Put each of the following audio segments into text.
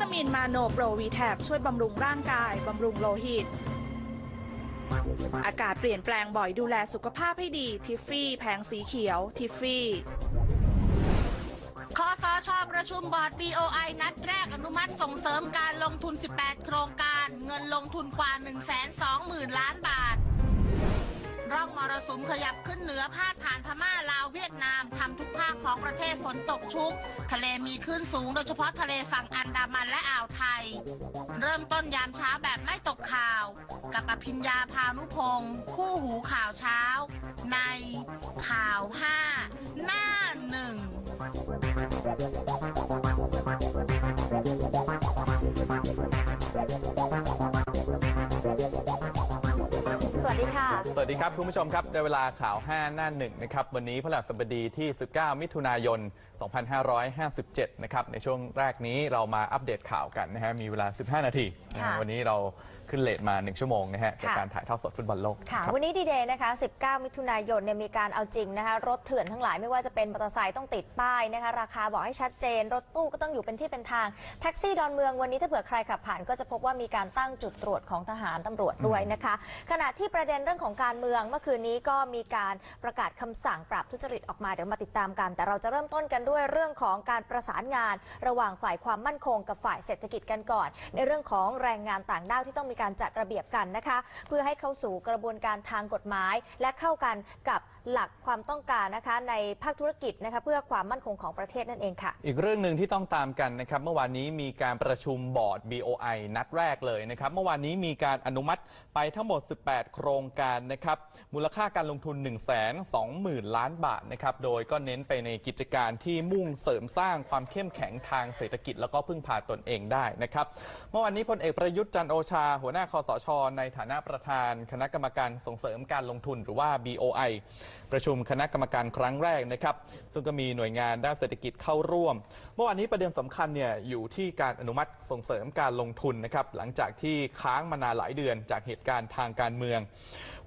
ตามินมาโนโปรวีแทบช่วยบำรุงร่างกาย บำรุงโลหิต อากาศเปลี่ยนแปลงบ่อยดูแลสุขภาพให้ดีทิฟฟี่แผงสีเขียวทิฟฟี่คอสชประชุมบอร์ด BOI นัดแรกอนุมัติส่งเสริมการลงทุน 18 โครงการ เงินลงทุนกว่า 120,000 ล้านบาท ร่องมรสุมขยับขึ้นเหนือพาดผ่านพม่าลาวเวียดนามทำทุก ของประเทศฝนตกชุก ทะเลมีคลื่นสูง โดยเฉพาะทะเลฝั่งอันดามันและอ่าวไทย เริ่มต้นยามเช้าแบบไม่ตกข่าว กับอภิญญาพานุพงศ์คู่หูข่าวเช้า ในข่าว 5 หน้า ดีค่ะ สวัสดีครับคุณผู้ชมครับได้เวลาข่าว 5 หน้าหนึ่งนะครับ วันนี้พฤหัสบดีที่ 19 มิถุนายน 2557 นะครับ ในช่วงแรกนี้เรามาอัปเดตข่าวกันนะฮะมีเวลา 15 นาทีนะฮะค่ะวันนี้เรา ขึ้นเลทมา 1 ชั่วโมงนะฮะจากค่ะการถ่ายทอดสดฟุตบอลโลกค่ะครับวันนี้ดีเดย์นะคะ 19 มิถุนายนเนี่ยมีการเอาจริงนะคะ รถเถื่อนทั้งหลายไม่ว่าจะเป็นมอเตอร์ไซค์ต้องติดป้ายนะคะ ราคาบอกให้ชัดเจน รถตู้ก็ต้องอยู่เป็นที่เป็นทาง แท็กซี่ดอนเมืองวันนี้ถ้าเผื่อใครขับผ่านก็จะพบว่ามีการตั้งจุดตรวจของทหารตำรวจด้วยนะคะ ขณะที่ประเด็นเรื่องของการเมืองเมื่อคืนนี้ก็มีการประกาศคำสั่งปราบทุจริตออกมาเดี๋ยวมาติดตามกัน แต่เราจะเริ่มต้นกันด้วยเรื่องของการประสานงาน ระหว่างฝ่ายความมั่นคงกับฝ่ายเศรษฐกิจกันก่อน ในเรื่องของแรงงานต่างด้าวที่ต้องมีการจัดระเบียบกันนะคะ เพื่อให้เข้าสู่กระบวนการทางกฎหมาย และเข้ากันกับ หลักความต้องการนะคะในภาคธุรกิจนะคะเพื่อความมั่นคงของประเทศนั่นเองค่ะ อีกเรื่องหนึ่งที่ต้องตามกันนะครับ เมื่อวานนี้มีการประชุมบอร์ด BOI นัดแรกเลยนะครับ เมื่อวานนี้มีการอนุมัติไปทั้งหมด 18 โครงการนะครับ มูลค่าการลงทุน 1 2 0 0 0 0 ล้านบาทนะครับ โดยก็เน้นไปในกิจการที่มุ่งเสริมสร้างความเข้มแข็งทางเศรษฐกิจ แล้วก็พึ่งพาตนเองได้นะครับ เมื่อวานนี้พลเอกประยุทธ์จันโอชา หัวหน้าคอสช ในฐานะประธาน คณะกรรมการส่งเสริมการลงทุนหรือว่า BOI ประชุมคณะกรรมการครั้งแรกนะครับ ซึ่งก็มีหน่วยงานด้านเศรษฐกิจเข้าร่วม เมื่อวานนี้ประเด็นสำคัญเนี่ยอยู่ที่การอนุมัติส่งเสริมการลงทุนนะครับ หลังจากที่ค้างมานานหลายเดือนจากเหตุการณ์ทางการเมือง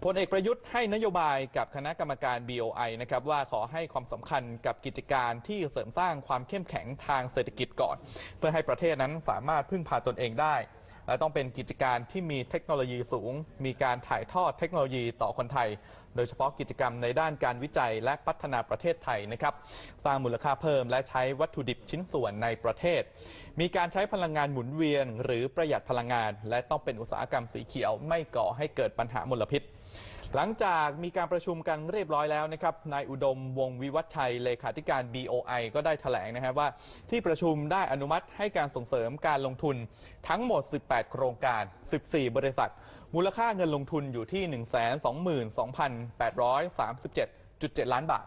พลเอกประยุทธ์ให้นโยบายกับคณะกรรมการ BOI นะครับว่าขอให้ความสำคัญกับกิจการที่เสริมสร้างความเข้มแข็งทางเศรษฐกิจก่อน เพื่อให้ประเทศนั้นสามารถพึ่งพาตนเองได้และต้องเป็นกิจการที่มีเทคโนโลยีสูง มีการถ่ายทอดเทคโนโลยีต่อคนไทย โดยเฉพาะกิจกรรมในด้านการวิจัยและพัฒนาประเทศไทยนะครับสร้างมูลค่าเพิ่มและใช้วัตถุดิบชิ้นส่วนในประเทศ มีการใช้พลังงานหมุนเวียน หรือประหยัดพลังงาน และต้องเป็นอุตสาหกรรมสีเขียวไม่ก่อให้เกิดปัญหามลพิษหลังจากมีการประชุมกันเรียบร้อยแล้วนะครับ นายอุดมวงศ์วิวัฒชัย เลขาธิการ BOI ก็ได้แถลงนะครับว่า ที่ประชุมได้อนุมัติให้การส่งเสริมการลงทุนทั้งหมด 18 โครงการ 14 บริษัท มูลค่าเงินลงทุนอยู่ที่ 122,837.7 ล้านบาท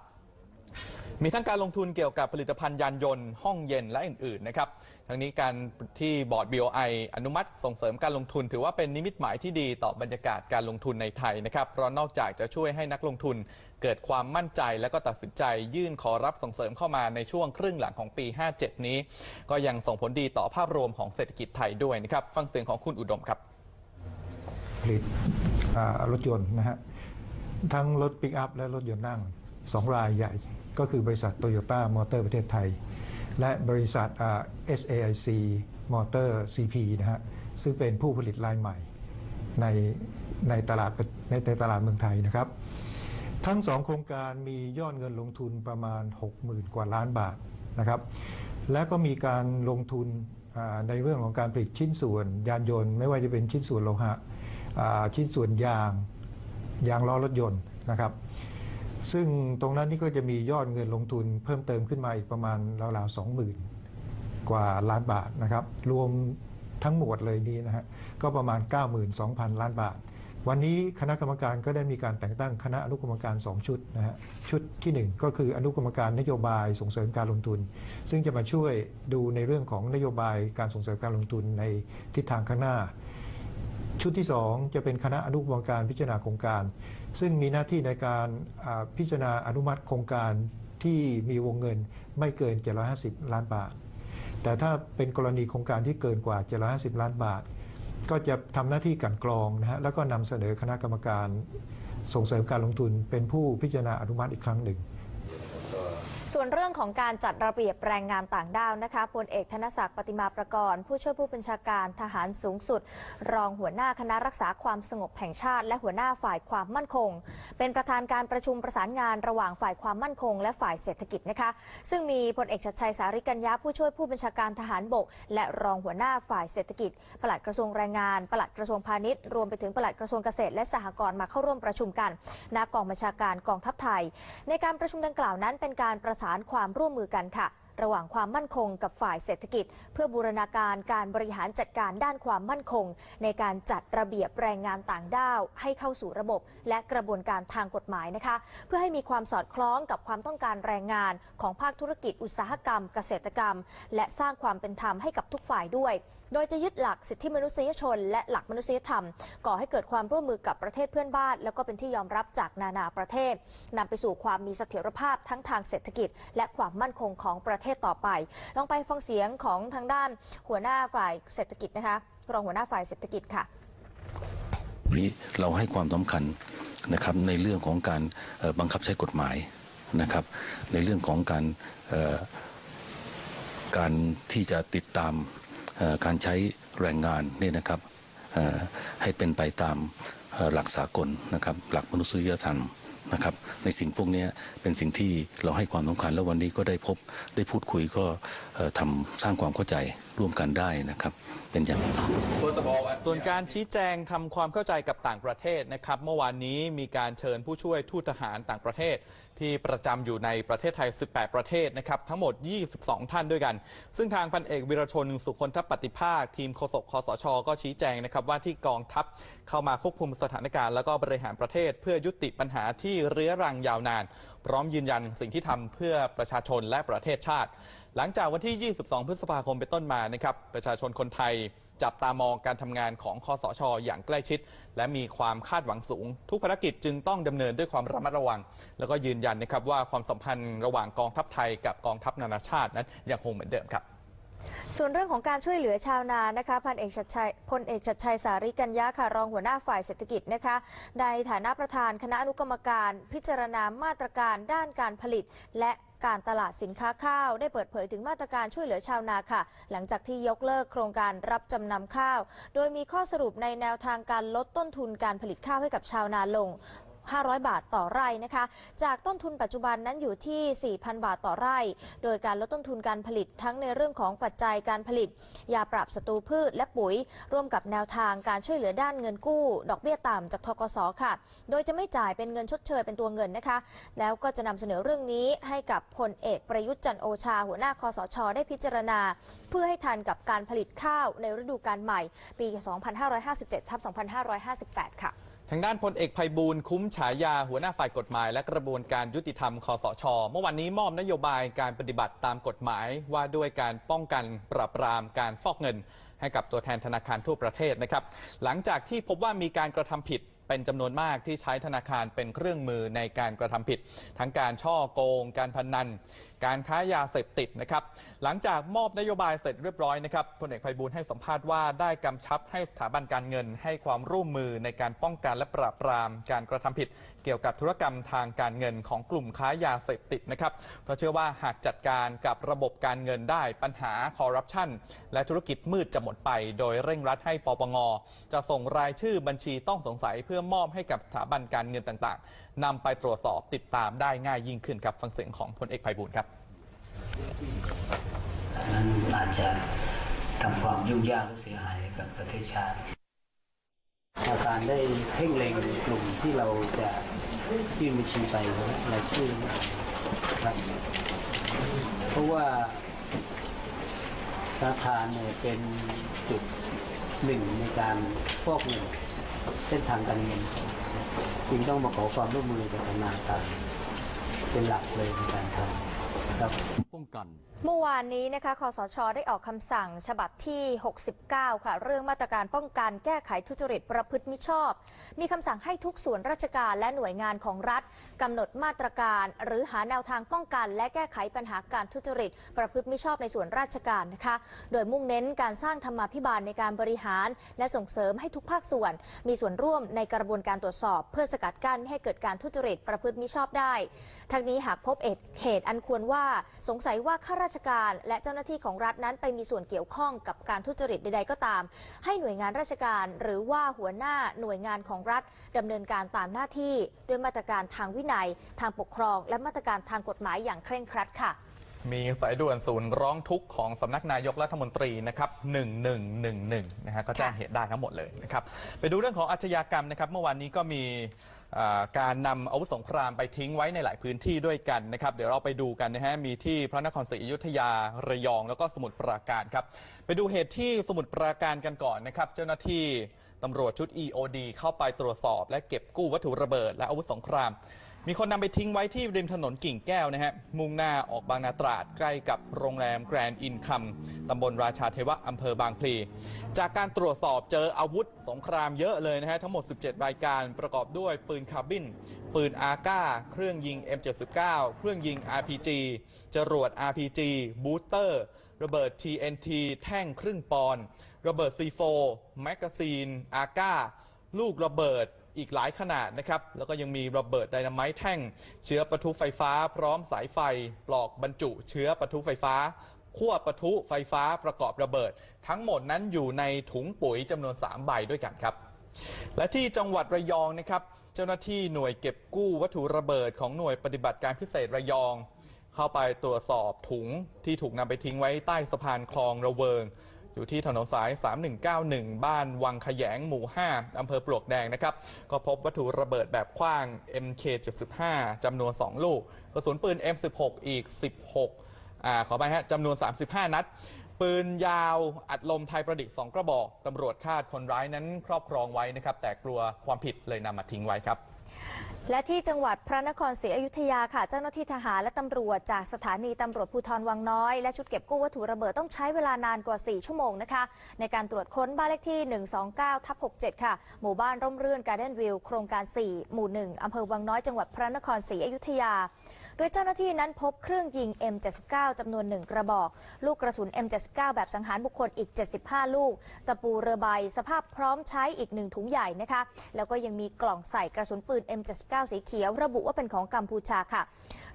มีทั้งการลงทุนเกี่ยวกับผลิตภัณฑ์ยานยนต์ ห้องเย็นและอื่นๆนะครับ ทั้งนี้การที่บอร์ด BOI อนุมัติส่งเสริมการลงทุน ถือว่าเป็นนิมิตหมายที่ดีต่อบรรยากาศการลงทุนในไทยนะครับ เพราะนอกจากจะช่วยให้นักลงทุน เกิดความมั่นใจและก็ตัดสินใจยื่นขอรับส่งเสริมเข้ามาในช่วงครึ่งหลังของปี 57 นี้ ก็ยังส่งผลดีต่อภาพรวมของเศรษฐกิจไทยด้วยนะครับ ฟังเสียงของคุณอุดมครับ ผลิตรถยนต์นะฮะทั้งรถปิกอัพและรถยนต์นั่งสองรายใหญ่ ก็คือบริษัทโตโยต้ามอเตอร์ประเทศไทย และบริษัทอ่า SAIC Motor CP นะฮะซึ่งเป็นผู้ผลิตรายใหม่ในในตลาดในในตลาดเมืองไทยนะครับ ทั้งสองโครงการมียอดเงินลงทุนประมาณ 60,000 กว่าล้านบาทนะครับ และก็มีการลงทุนในเรื่องของการผลิตชิ้นส่วนยานยนต์ ไม่ว่าจะเป็นชิ้นส่วนโลหะ ชิ้นส่วนยางยางล้อรถยนต์นะครับ ซึ่งตรงนั้นนี่ก็จะมียอดเงินลงทุนเพิ่มเติมขึ้นมาอีกประมาณราวๆสองหมื่นกว่าล้านบาทนะครับ รวมทั้งหมดเลยนี้นะฮะก็ประมาณ 92,000 ล้านบาท วันนี้คณะกรรมการก็ได้มีการแต่งตั้งคณะอนุกรรมการ 2 ชุดนะฮะชุดทีหนึ่1 ก็คืออนุกรรมการนโยบายส่งเสริมการลงทุน ซึ่งจะมาช่วยดูในเรื่องของนโยบายการส่งเสริมการลงทุนในทิศทางข้างหน้า ชุดที่ 2 จะเป็นคณะอนุกรรมการพิจารณาโครงการ ซึ่งมีหน้าที่ในการพิจารณาอนุมัติโครงการที่มีวงเงินไม่เกิน 750 ล้านบาท แต่ถ้าเป็นกรณีโครงการที่เกินกว่า 750 ล้านบาท ก็จะทำหน้าที่กันกรองนะฮะแล้วก็นำเสนอคณะกรรมการส่งเสริมการลงทุนเป็นผู้พิจารณาอนุมัติอีกครั้งหนึ่ง ส่วนเรื่องของการจัดระเบียบแรงงานต่างด้าวนะคะพลเอกธนศักดิ์ปฏิมาประกรณ์ผู้ช่วยผู้บัญชาการทหารสูงสุด รองหัวหน้าคณะรักษาความสงบแห่งชาติ และหัวหน้าฝ่ายความมั่นคง เป็นประธานการประชุมประสานงานระหว่างฝ่ายความมั่นคง และฝ่ายเศรษฐกิจนะคะ ซึ่งมีพลเอกชัดชัยสาริกัญญาผู้ช่วยผู้บัญชาการทหารบก และรองหัวหน้าฝ่ายเศรษฐกิจปลัดกระทรวงแรงงานปลัดกระทรวงพาณิชย์รวมไปถึงปลัดกระทรวงเกษตร และสหกรณ์มาเข้าร่วมประชุมกันณกองบัญชาการกองทัพไทย ในการประชุมดังกล่าวนั้นเป็นการประสานความร่วมมือกันค่ะ ระหว่างความมั่นคงกับฝ่ายเศรษฐกิจ เพื่อบูรณาการการบริหารจัดการด้านความมั่นคง ในการจัดระเบียบแรงงานต่างด้าว ให้เข้าสู่ระบบ และกระบวนการทางกฎหมายนะคะ เพื่อให้มีความสอดคล้องกับความต้องการแรงงานของภาคธุรกิจอุตสาหกรรม เกษตรกรรม และสร้างความเป็นธรรมให้กับทุกฝ่ายด้วยโดยจะยึดหลักสิทธิมนุษยชน และหลักมนุษยธรรม ก่อให้เกิดความร่วมมือกับประเทศเพื่อนบ้าน แล้วก็เป็นที่ยอมรับจากนานาประเทศนำไปสู่ความมีเสถียรภาพทั้งทางเศรษฐกิจ และความมั่นคงของประเทศต่อไป ลองไปฟังเสียงของทางด้านหัวหน้าฝ่ายเศรษฐกิจนะคะ รองหัวหน้าฝ่ายเศรษฐกิจค่ะนี้เราให้ความสำคัญนะครับในเรื่องของการบังคับใช้กฎหมายนะครับ ในเรื่องของการการที่จะติดตาม การใช้แรงงานนี่นะครับให้เป็นไปตามหลักสากลนะครับหลักมนุษยธรรมนะครับในสิ่งพวกนี้เป็นสิ่งที่เราให้ความสำคัญแล้ววันนี้ก็ได้พบได้พูดคุยก็เอ่อทำสร้างความเข้าใจร่วมกันได้นะครับ เป็นอย่างส่วนการชี้แจงทำความเข้าใจกับต่างประเทศนะครับ เมื่อวานนี้มีการเชิญผู้ช่วยทูตทหารต่างประเทศ ที่ประจำอยู่ในประเทศไทย 18 ประเทศนะครับ ทั้งหมด 22 ท่านด้วยกัน ซึ่งทางพันเอกวิรชนสุคนทปฏิภาค ทีมโฆษกคอสช ก็ชี้แจงนะครับว่าที่กองทัพเข้ามาควบคุมสถานการณ์ แล้วก็บริหารประเทศ เพื่อยุติปัญหาที่เรื้อรังยาวนาน พร้อมยืนยันสิ่งที่ทำเพื่อประชาชนและประเทศชาติ หลังจากวันที่ 22 พฤษภาคมเป็นต้นมานะครับประชาชนคนไทย จับตามองการทำงานของคอสชอย่างใกล้ชิด และมีความคาดหวังสูง ทุกภารกิจจึงต้องดำเนินด้วยความระมัดระวัง แล้วก็ยืนยันนะครับว่าความสัมพันธ์ระหว่างกองทัพไทยกับกองทัพนานาชาตินั้นยังคงเหมือนเดิมครับ ส่วนเรื่องของการช่วยเหลือชาวนานะคะพันเอกชัดชัยพลเอกชัดชัยสาริกัญญาค่ะรองหัวหน้าฝ่ายเศรษฐกิจนะคะในฐานะประธานคณะอนุกรรมการ พิจารณามาตรการด้านการผลิต และการตลาดสินค้าข้าวได้เปิดเผยถึงมาตรการช่วยเหลือชาวนาค่ะ หลังจากที่ยกเลิกโครงการรับจำนำข้าว โดยมีข้อสรุปในแนวทางการลดต้นทุนการผลิตข้าวให้กับชาวนาลง 500 บาทต่อไร่นะคะ จากต้นทุนปัจจุบันนั้นอยู่ที่ 4,000 บาทต่อไร่ โดยการลดต้นทุนการผลิตทั้งในเรื่องของปัจจัยการผลิต ยาปราบศัตรูพืชและปุ๋ย ร่วมกับแนวทางการช่วยเหลือด้านเงินกู้ ดอกเบี้ยต่ำจากทกสค่ะ โดยจะไม่จ่ายเป็นเงินชดเชยเป็นตัวเงินนะคะ แล้วก็จะนำเสนอเรื่องนี้ให้กับพลเอกประยุทธ์จันโอชา หัวหน้าคอสช ได้พิจารณา เพื่อให้ทันกับการผลิตข้าวในฤดูกาลใหม่ ปี 2557ทับ2558 ค่ะ ทางด้านพลเอกภัยบูลย์คุ้มฉายา หัวหน้าฝ่ายกฎหมาย และกระบวนการยุติธรรมคอสช เมื่อวันนี้มอบนโยบายการปฏิบัติตามกฎหมายว่าด้วยการป้องกันปราบปรามการฟอกเงิน ให้กับตัวแทนธนาคารทั่วประเทศนะครับ หลังจากที่พบว่ามีการกระทำผิดเป็นจำนวนมากที่ใช้ธนาคารเป็นเครื่องมือในการกระทำผิด ทั้งการช่อโกง การพนัน การค้ายาเสพติดนะครับ หลังจากมอบนโยบายเสร็จเรียบร้อยนะครับพลเอกไพบูลให้สัมภาษณ์ว่าได้กำชับให้สถาบันการเงิน ให้ความร่วมมือในการป้องกันและปราบปรามการกระทำผิด เกี่ยวกับธุรกรรมทางการเงินของกลุ่มค้ายาเสพติดนะครับเพราะเชื่อว่าหากจัดการกับระบบการเงินได้ปัญหาคอร์รัปชันและธุรกิจมืดจะหมดไป โดยเร่งรัดให้ปปงจะส่งรายชื่อบัญชีต้องสงสัยเพื่อมอบให้กับสถาบันการเงินต่างๆนำไปตรวจสอบติดตามได้ง่ายยิ่งขึ้นครับ ฟังเสียงของพลเอกไพบูลครับ นั้นอาจจะทำความยุ่งยากและเสียหายกับประเทศชาติธนาคารได้เพ่งเล็งกลุ่มที่เราจะยื่นบัญชีไปรายชื่อครับเพราะว่าธนาคารเนี่ยเป็นจุดหนึ่งในการฟอกเงินเส้นทางการเงินจึงต้องมาขอความร่วมมือกับธนาคารเป็นหลักเลยในการทำ ครับป้องกันเมื่อวานนี้นะคะคอสช ได้ออกคำสั่งฉบับที่ 69 ค่ะ เรื่องมาตรการป้องกันแก้ไขทุจริตประพฤติมิชอบ มีคำสั่งให้ทุกส่วนราชการและหน่วยงานของรัฐกำหนดมาตรการ หรือหาแนวทางป้องกัน และแก้ไขปัญหาการทุจริต ประพฤติมิชอบในส่วนราชการนะคะ โดยมุ่งเน้นการสร้างธรรมาภิบาลในการบริหาร และส่งเสริมให้ทุกภาคส่วน มีส่วนร่วมในกระบวนการตรวจสอบ เพื่อสกัดกั้นไม่ให้เกิดการทุจริตประพฤติมิชอบได้ ทั้งนี้หากพบเหตุอันควรว่าว่าสงสัยว่าข้าราชการและเจ้าหน้าที่ของรัฐนั้นไปมีส่วนเกี่ยวข้องกับการทุจริตใด ๆ ก็ตาม ให้หน่วยงานราชการ หรือว่าหัวหน้าหน่วยงานของรัฐดำเนินการตามหน้าที่ด้วยมาตรการทางวินัย ทางปกครอง และมาตรการทางกฎหมายอย่างเคร่งครัดค่ะมีสายด่วนศูนย์ร้องทุกข์ของสำนักนายกรัฐมนตรีนะครับ 1111 นะฮะก็แจ้งเหตุได้ทั้งหมดเลยนะครับ ไปดูเรื่องของอาชญากรรมนะครับ เมื่อวานนี้ก็มี การนำอาวุธสงครามไปทิ้งไว้ในหลายพื้นที่ด้วยกันนะครับ เดี๋ยวเราไปดูกันนะฮะมีที่พระนครศรีอยุธยาระยอง แล้วก็สมุทรปราการครับ ไปดูเหตุที่สมุทรปราการกันก่อนนะครับ เจ้าหน้าที่ตำรวจชุด EOD เข้าไปตรวจสอบ และเก็บกู้วัตถุระเบิด และอาวุธสงคราม มีคนนำไปทิ้งไว้ที่ริมถนนกิ่งแก้วนะฮะ มุ่งหน้าออกบางนาตราดใกล้กับโรงแรมแกรนด์อินคัมตำบลราชาเทวะอำเภอบางพลี จากการตรวจสอบเจออาวุธสงครามเยอะเลยนะฮะ ทั้งหมด 17 รายการประกอบด้วยปืนคาร์บิน ปืนอาก้า เครื่องยิง M79 เครื่องยิง RPG จรวด RPG บูสเตอร์ ระเบิด TNT แท่งครึ่งปอน ระเบิด C4 แมกกาซีนอาก้า ลูกระเบิด อีกหลายขนาดนะครับ แล้วก็ยังมีระเบิดไดนาไมต์แท่ง เชื้อปะทุไฟฟ้า พร้อมสายไฟ ปลอกบรรจุ เชื้อปะทุไฟฟ้าขั้วปะทุไฟฟ้าประกอบระเบิด ทั้งหมดนั้นอยู่ในถุงปุ๋ยจำนวน 3 ใบด้วยกันครับ และที่จังหวัดระยองนะครับ เจ้าหน้าที่หน่วยเก็บกู้วัตถุระเบิดของหน่วยปฏิบัติการพิเศษระยอง เข้าไปตรวจสอบถุงที่ถูกนำไปทิ้งไว้ใต้สะพานคลองระเวิง อยู่ที่ถนนสาย 3191 บ้านวังขยงหมู่ 5 อำเภอปลวกแดงนะครับ ก็พบวัตถุระเบิดแบบขว้าง MK75 จำนวน 2 ลูก กระสุนปืน M16 อีก 16 อ่า ขอไปฮะจำนวน 35 นัด ปืนยาวอัดลมไทยประดิษฐ์ 2 กระบอก ตำรวจคาดคนร้ายนั้นครอบครองไว้นะครับ แต่กลัวความผิดเลยนำมาทิ้งไว้ครับ และที่จังหวัดพระนครศรีอยุธยาค่ะ เจ้าหน้าที่ทหารและตำรวจจากสถานีตำรวจภูธรวังน้อย และชุดเก็บกู้วัตถุระเบิดต้องใช้เวลานานกว่า 4 ชั่วโมงนะคะ ในการตรวจค้นบ้านเลขที่ 129 ทับ 67 ค่ะ หมู่บ้านร่มรื่นการ์เด้นวิวโครงการ 4 หมู่ 1 อำเภอวังน้อยจังหวัดพระนครศรีอยุธยา โดยเจ้าหน้าที่นั้นพบเครื่องยิง M79 จำนวน 1 กระบอก ลูกกระสุน M79 แบบสังหารบุคคลอีก 75 ลูก ตะปูเรือใบ สภาพพร้อมใช้อีกหนึ่งถุงใหญ่นะคะ แล้วก็ยังมีกล่องใส่กระสุนปืน M79 สีเขียว ระบุว่าเป็นของกัมพูชาค่ะ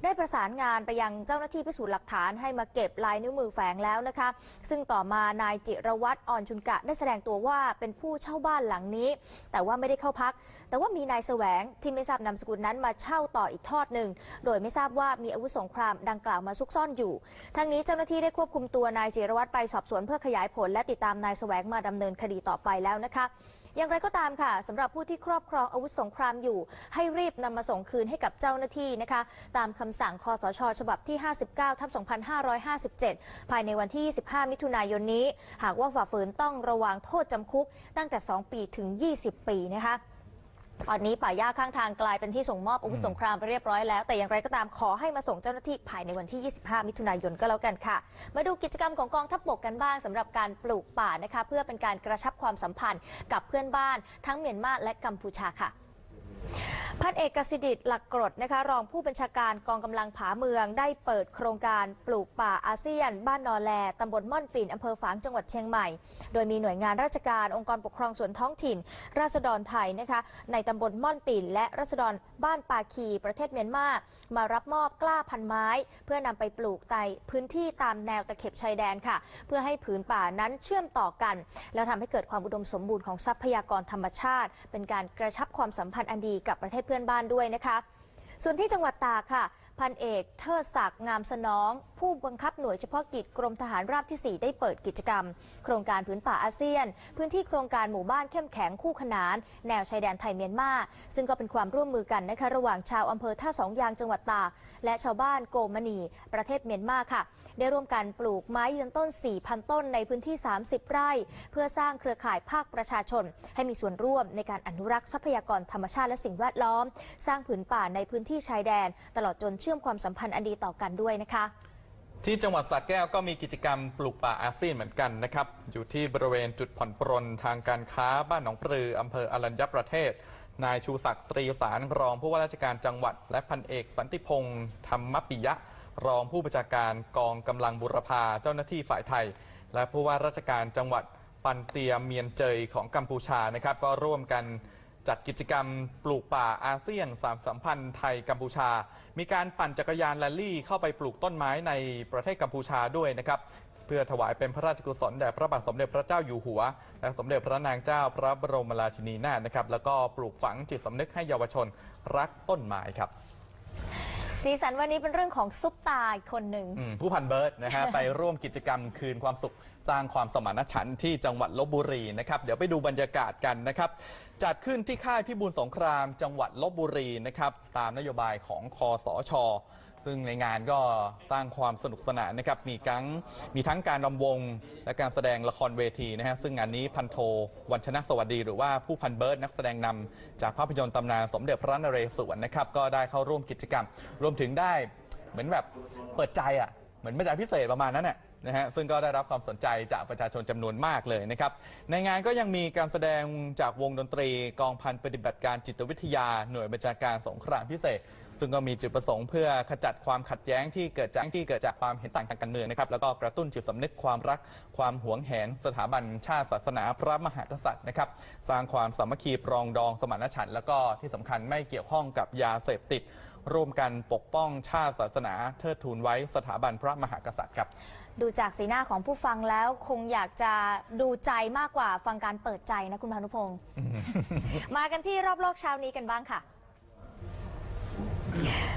ได้ประสานงานไปยังเจ้าหน้าที่พิสูจน์หลักฐานให้มาเก็บลายนิ้วมือแฝงแล้วนะคะ ซึ่งต่อมานายจิรวัตรอ่อนชุนกะได้แสดงตัวว่าเป็นผู้เช่าบ้านหลังนี้ แต่ว่าไม่ได้เข้าพัก แต่ว่ามีนายแสวงที่ไม่ทราบนามสกุลนั้นมาเช่าต่ออีกทอดหนึ่งโดยไม่ทราบว่ามีอาวุธสงครามดังกล่าวมาซุกซ่อนอยู่ ทั้งนี้เจ้าหน้าที่ได้ควบคุมตัวนายจิรวัตรไปสอบสวนเพื่อขยายผล และติดตามนายแสวงมาดำเนินคดีต่อไปแล้วนะคะอย่างไรก็ตามค่ะสำหรับผู้ที่ครอบครองอาวุธสงครามอยู่ ให้รีบนำมาส่งคืนให้กับเจ้าหน้าที่นะคะ ตามคำสั่งคอสช ฉบับที่ 59 ทับ 2557 ภายในวันที่ 25 มิถุนายนนี้ หากว่าฝ่าฝืนต้องระวังโทษจำคุกตั้งแต่ 2 ปีถึง 20 ปีนะคะ ตอนนี้ป่าหญ้าข้างทางกลายเป็นที่ส่งมอบอาวุธสงครามไปเรียบร้อยแล้ว แต่อย่างไรก็ตามขอให้มาส่งเจ้าหน้าที่ภายในวันที่ 25 มิถุนายนก็แล้วกันค่ะ มาดูกิจกรรมของกองทัพบกกันบ้างสำหรับการปลูกป่านะคะ เพื่อเป็นการกระชับความสัมพันธ์กับเพื่อนบ้าน ทั้งเมียนมาและกัมพูชาค่ะ พันเอกกสิดิตหลักกรดนะคะรองผู้บัญชาการกองกำลังผาเมือง ได้เปิดโครงการปลูกป่าอาเซียน บ้านนอแลตำบลม่อนปิ่นอำเภอฝางจังหวัดเชียงใหม่ โดยมีหน่วยงานราชการองค์กรปกครองส่วนท้องถิ่น ราษฎรไทยนะคะในตำบลม่อนปิ่น และราษฎรบ้านปาคีประเทศเมียนมามารับมอบกล้าพันไม้ เพื่อนำไปปลูกในพื้นที่ตามแนวตะเข็บชายแดนค่ะ เพื่อให้ผืนป่านั้นเชื่อมต่อกัน แล้วทำให้เกิดความอุดมสมบูรณ์ของทรัพยากรธรรมชาติ เป็นการกระชับความสัมพันธ์อันดีกับประเทศเพื่อนบ้านด้วยนะคะ ส่วนที่จังหวัดตากค่ะ พันเอกเทิดศักดิ์งามสนอง ผู้บังคับหน่วยเฉพาะกิจกรมทหารราบที่ 4 ได้เปิดกิจกรรม โครงการพื้นป่าอาเซียน พื้นที่โครงการหมู่บ้านเข้มแข็งคู่ขนาน แนวชายแดนไทยเมียนมาซึ่งก็เป็นความร่วมมือกันนะคะระหว่างชาวอำเภอท่าสองยางจังหวัดตาก และชาวบ้านโกมณี ประเทศเมียนมาค่ะ ได้ร่วมกันปลูกไม้ยืนต้น 4,000 ต้นในพื้นที่ 30 ไร่ เพื่อสร้างเครือข่ายภาคประชาชน ให้มีส่วนร่วมในการอนุรักษ์ทรัพยากรธรรมชาติและสิ่งแวดล้อม สร้างผืนป่าในพื้นที่ชายแดน ตลอดจนเชื่อมความสัมพันธ์อันดีต่อกันด้วยนะคะที่จังหวัดสระแก้วก็มีกิจกรรมปลูกป่าอาซีนเหมือนกันนะครับ อยู่ที่บริเวณจุดผ่อนปรนทางการค้าบ้านหนองปลืออำเภออรัญญประเทศ นายชูศักดิ์ตรีสารรองผู้ว่าราชการจังหวัด และพันเอกสันติพงศ์ธรรมปิยะ รองผู้บัญชาการกองกำลังบุรพาเจ้าหน้าที่ฝ่ายไทย และผู้ว่าราชการจังหวัดปันเตียเมียนเจยของกัมพูชานะครับ ก็ร่วมกันจัดกิจกรรมปลูกป่าอาเซียนสามสัมพันธ์ไทยกัมพูชา มีการปั่นจักรยานแรลลี่เข้าไปปลูกต้นไม้ในประเทศกัมพูชาด้วยนะครับ พื่อถวายเป็นพระราชกุศลแด่พระบาทสมเด็จพระเจ้าอยู่หัว และสมเด็จพระนางเจ้าพระบรมราชินีนาถนะครับ แล้วก็ปลูกฝังจิตสำนึกให้เยาวชนรักต้นไม้ครับสีสันวันนี้เป็นเรื่องของซุปตาอีกคนหนึ่งอืมผู้พันเบิร์ดนะฮะ ไปร่วมกิจกรรมคืนความสุขสร้างความสมานฉันท์ที่จังหวัดลบบุรีนะครับ เดี๋ยวไปดูบรรยากาศกันนะครับ จัดขึ้นที่ค่ายพิบูลสงครามจังหวัดลบบุรีนะครับ ตามนโยบายของคอสช ซึ่งในงานก็สร้างความสนุกสนานนะครับ มีทั้งมีทั้งการรำวง และการแสดงละครเวทีนะฮะ ซึ่งงานนี้พันโทวันชนะสวัสดี หรือว่าผู้พันเบิร์ดนักแสดงนำจากภาพยนตร์ตำนานสมเด็จพระนเรศวรนะครับ ก็ได้เข้าร่วมกิจกรรม รวมถึงได้เหมือนแบบเปิดใจอะ เหมือนบรรยายพิเศษประมาณนั้นน่ะนะฮะซึ่งก็ได้รับความสนใจจากประชาชนจำนวนมากเลยนะครับ ในงานก็ยังมีการแสดงจากวงดนตรี กองพันปฏิบัติการจิตวิทยาหน่วยบัญชาการสงครามพิเศษ ซึ่งก็มีจุดประสงค์เพื่อขจัดความขัดแย้งที่เกิดจากที่เกิดจากความเห็นต่างทางการเมืองนะครับแล้วก็กระตุ้นจิตสำนึกความรักความหวงแหน สถาบันชาติศาสนาพระมหากษัตริย์นะครับสร้างความสามัคคีปรองดองสมานฉันท์แล้วก็ที่สำคัญไม่เกี่ยวข้องกับยาเสพติดร่วมกันปกป้องชาติศาสนาเทิดทูนไว้สถาบันพระมหากษัตริย์ครับ ดูจากสีหน้าของผู้ฟังแล้วคงอยากจะดูใจมากกว่าฟังการเปิดใจนะคุณพานุพงศ์ มากันที่รอบโลกเช้านี้กันบ้างค่ะ Yeah.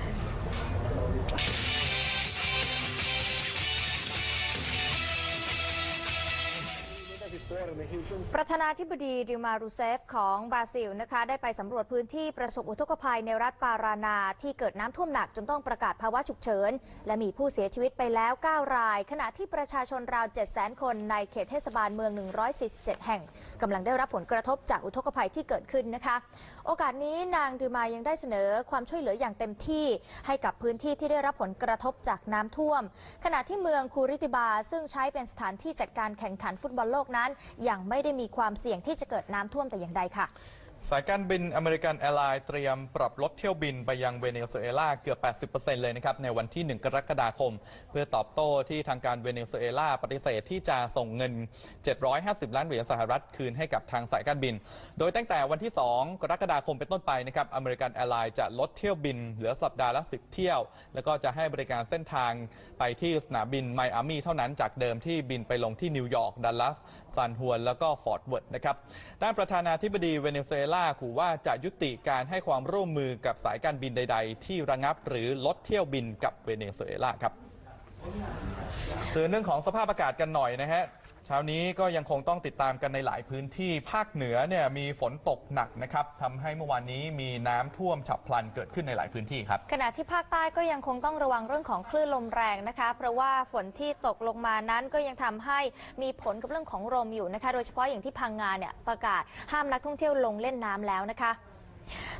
ประธานาธิบดีดิมารูเซฟของบราซิลนะคะได้ไปสำรวจพื้นที่ประสบอุทกภัยในรัฐปารานาที่เกิดน้ำท่วมหนักจนต้องประกาศภาวะฉุกเฉิน และมีผู้เสียชีวิตไปแล้ว 9 ราย ขณะที่ประชาชนราว 700,000 คนในเขตเทศบาลเมือง 147 แห่งกำลังได้รับผลกระทบจากอุทกภัยที่เกิดขึ้นนะคะ โอกาสนี้นางดิมายังได้เสนอความช่วยเหลืออย่างเต็มที่ ให้กับพื้นที่ที่ได้รับผลกระทบจากน้ำท่วม ขณะที่เมืองคูริติบา ซึ่งใช้เป็นสถานที่จัดการแข่งขันฟุตบอลโลกนั้นยังไม่ได้มีความเสี่ยงที่จะเกิดน้ำท่วมแต่อย่างใดค่ะ สายการบินอเมริกันแอร์ไลน์เตรียมปรับลดเที่ยวบินไปยังเวเนซุเอลาเกือบ 80%เลยนะครับ ในวันที่ 1 กรกฎาคม เพื่อตอบโต้ที่ทางการเวเนซุเอลาปฏิเสธที่จะส่งเงิน 750 ล้านเหรียญสหรัฐคืนให้กับทางสายการบิน โดยตั้งแต่วันที่ 2 กรกฎาคมเป็นต้นไปนะครับอเมริกันแอร์ไลน์จะลดเที่ยวบินเหลือสัปดาห์ละ 10 เที่ยว แล้วก็จะให้บริการเส้นทางไปที่สนามบินไมอามีเท่านั้นจากเดิมที่บินไปลงที่นิวยอร์กดัลลัส ซานฮวน แล้วก็ฟอร์ดเวิร์ดนะครับด้านประธานาธิบดีเวเนซุเอลาขู่ว่าจะยุติการให้ความร่วมมือกับสายการบินใด ๆ ที่ระงับหรือลดเที่ยวบินกับเวเนซุเอลาครับเตือนเรื่องของสภาพอากาศกันหน่อยนะฮะ เช้านี้ก็ยังคงต้องติดตามกันในหลายพื้นที่ภาคเหนือเนี่ยมีฝนตกหนักนะครับทำให้เมื่อวานนี้มีน้ำท่วมฉับพลันเกิดขึ้นในหลายพื้นที่ครับ ขณะที่ภาคใต้ก็ยังคงต้องระวังเรื่องของคลื่นลมแรงนะคะ เพราะว่าฝนที่ตกลงมานั้นก็ยังทำให้มีผลกับเรื่องของลมอยู่นะคะ โดยเฉพาะอย่างที่พังงานเนี่ยประกาศห้ามนักท่องเที่ยวลงเล่นน้ำแล้วนะคะ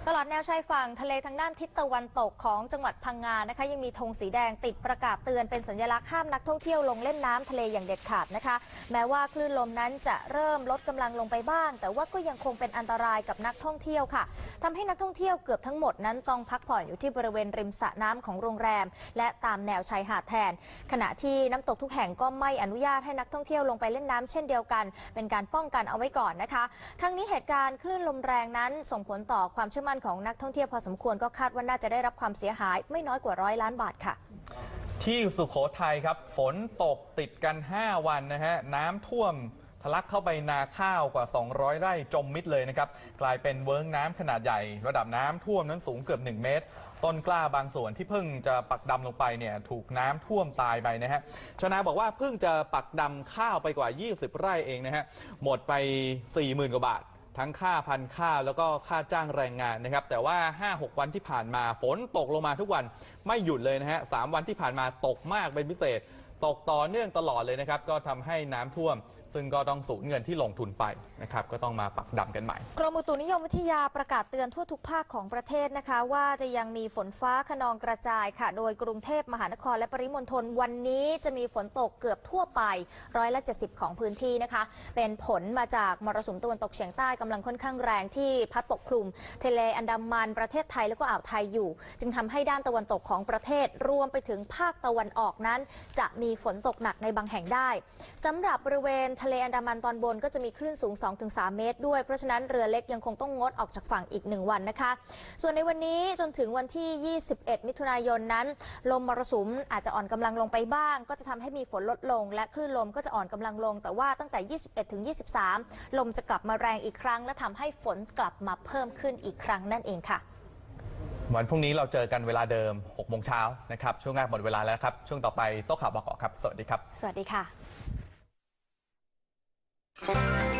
ตลอดแนวชายฝั่งทะเลทางด้านทิศตะวันตกของจังหวัดพังงานะคะ ยังมีธงสีแดงติดประกาศเตือนเป็นสัญลักษณ์ห้ามนักท่องเที่ยวลงเล่นน้ำทะเลอย่างเด็ดขาดนะคะ แม้ว่าคลื่นลมนั้นจะเริ่มลดกำลังลงไปบ้าง แต่ว่าก็ยังคงเป็นอันตรายกับนักท่องเที่ยวค่ะทำให้นักท่องเที่ยวเกือบทั้งหมดนั้นต้องพักผ่อนอยู่ที่บริเวณริมสระน้ำของโรงแรม และตามแนวชายหาดแทน ขณะที่น้ำตกทุกแห่งก็ไม่อนุญาตให้นักท่องเที่ยวลงไปเล่นน้ำเช่นเดียวกัน เป็นการป้องกันเอาไว้ก่อนนะคะ ทั้งนี้เหตุการณ์คลื่นลมแรงนั้นส่งผลต่อความความเชื่อมั่นของนักท่องเที่ยวพอสมควรก็คาดว่าน่าจะได้รับความเสียหายไม่น้อยกว่าร้อยล้านบาทค่ะ ที่สุโขทัยครับ ฝนตกติดกัน 5 วันนะฮะน้ำท่วมทะลักเข้าไปนาข้าวกว่า 200 ไร่จมมิดเลยนะครับ กลายเป็นเวิ้งน้ำขนาดใหญ่ ระดับน้ำท่วมนั้นสูงเกือบ 1 เมตร ต้นกล้าบางส่วนที่เพิ่งจะปักดำลงไปเนี่ยถูกน้ำท่วมตายไปนะฮะชาวนาบอกว่าเพิ่งจะปักดำข้าวไปกว่า 20 ไร่เองนะฮะ หมดไป 40,000 กว่าบาท ทั้งค่าพันธุ์ข้าวแล้วก็ค่าจ้างแรงงานนะครับ แต่ว่า 5-6 วันที่ผ่านมาฝนตกลงมาทุกวันไม่หยุดเลยนะฮะสามวันที่ผ่านมาตกมากเป็นพิเศษ ตกต่อเนื่องตลอดเลยนะครับ ก็ทำให้น้ำท่วม ซึ่งก็ต้องสูญเงินที่ลงทุนไปนะครับก็ต้องมาปักดำกันใหม่ กรมอุตุนิยมวิทยาประกาศเตือนทั่วทุกภาคของประเทศนะคะ ว่าจะยังมีฝนฟ้าขนองกระจายค่ะ โดยกรุงเทพมหานครและปริมณฑลวันนี้จะมีฝนตกเกือบทั่วไปร้อยละ70 ของพื้นที่นะคะ เป็นผลมาจากมรสุมตะวันตกเฉียงใต้กำลังค่อนข้างแรงที่พัดปกคลุมทะเลอันดามันประเทศไทยแล้วก็อ่าวไทยอยู่ จึงทำให้ด้านตะวันตกของประเทศรวมไปถึงภาคตะวันออกนั้น จะมีฝนตกหนักในบางแห่งได้สำหรับบริเวณทะเลอันดามันตอนบนก็จะมีคลื่นสูง 2-3 เมตร ด้วย เพราะฉะนั้นเรือเล็กยังคงต้องงดออกจากฝั่งอีก 1 วันนะคะ ส่วนในวันนี้จนถึงวันที่ 21 มิถุนายนนั้น ลมมรสุมอาจจะอ่อนกำลังลงไปบ้าง ก็จะทำให้มีฝนลดลง และคลื่นลมก็จะอ่อนกำลังลง แต่ว่าตั้งแต่ 21 ถึง 23 ลมจะกลับมาแรงอีกครั้ง และทำให้ฝนกลับมาเพิ่มขึ้นอีกครั้งนั่นเองค่ะวันพรุ่งนี้เราเจอกันเวลาเดิม6โมงเช้านะครับ ช่วงแรกหมดเวลาแล้วครับ ช่วงต่อไปโต๊ะข่าวบกครับ สวัสดีครับ สวัสดีค่ะ Thank you.